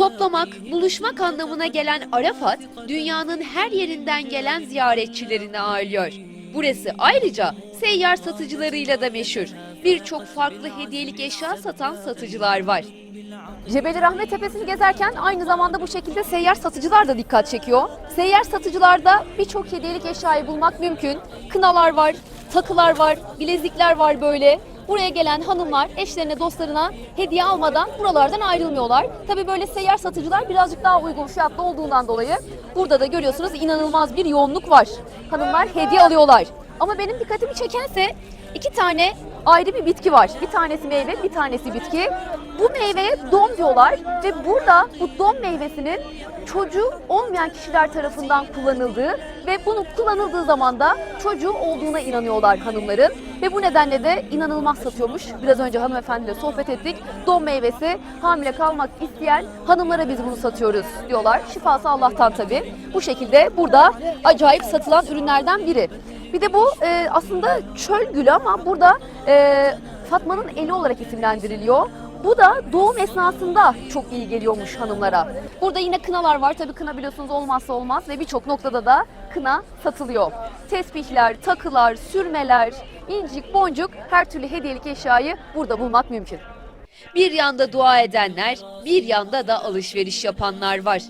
Toplamak, buluşmak anlamına gelen Arafat, dünyanın her yerinden gelen ziyaretçilerini ağırlıyor. Burası ayrıca seyyar satıcılarıyla da meşhur. Birçok farklı hediyelik eşya satan satıcılar var. Cebeli Rahmet Tepesi'ni gezerken aynı zamanda bu şekilde seyyar satıcılar da dikkat çekiyor. Seyyar satıcılarda birçok hediyelik eşyayı bulmak mümkün. Kınalar var, takılar var, bilezikler var böyle. Buraya gelen hanımlar eşlerine, dostlarına hediye almadan buralardan ayrılmıyorlar. Tabii böyle seyyar satıcılar birazcık daha uygun fiyatlı olduğundan dolayı burada da görüyorsunuz inanılmaz bir yoğunluk var. Hanımlar hediye alıyorlar. Ama benim dikkatimi çekense iki tane ayrı bir bitki var. Bir tanesi meyve, bir tanesi bitki. Bu meyveye dom diyorlar ve burada bu dom meyvesinin çocuğu olmayan kişiler tarafından kullanıldığı ve bunu kullanıldığı zaman da çocuğu olduğuna inanıyorlar hanımların ve bu nedenle de inanılmaz satıyormuş. Biraz önce hanımefendiyle sohbet ettik. Dom meyvesi hamile kalmak isteyen hanımlara biz bunu satıyoruz diyorlar. Şifası Allah'tan tabii. Bu şekilde burada acayip satılan ürünlerden biri. Bir de bu e, aslında çöl gülü ama burada e, Fatma'nın eli olarak isimlendiriliyor. Bu da doğum esnasında çok iyi geliyormuş hanımlara. Burada yine kınalar var. Tabii kına biliyorsunuz olmazsa olmaz ve birçok noktada da kına satılıyor. Tesbihler, takılar, sürmeler, incik, boncuk her türlü hediyelik eşyayı burada bulmak mümkün. Bir yanda dua edenler, bir yanda da alışveriş yapanlar var.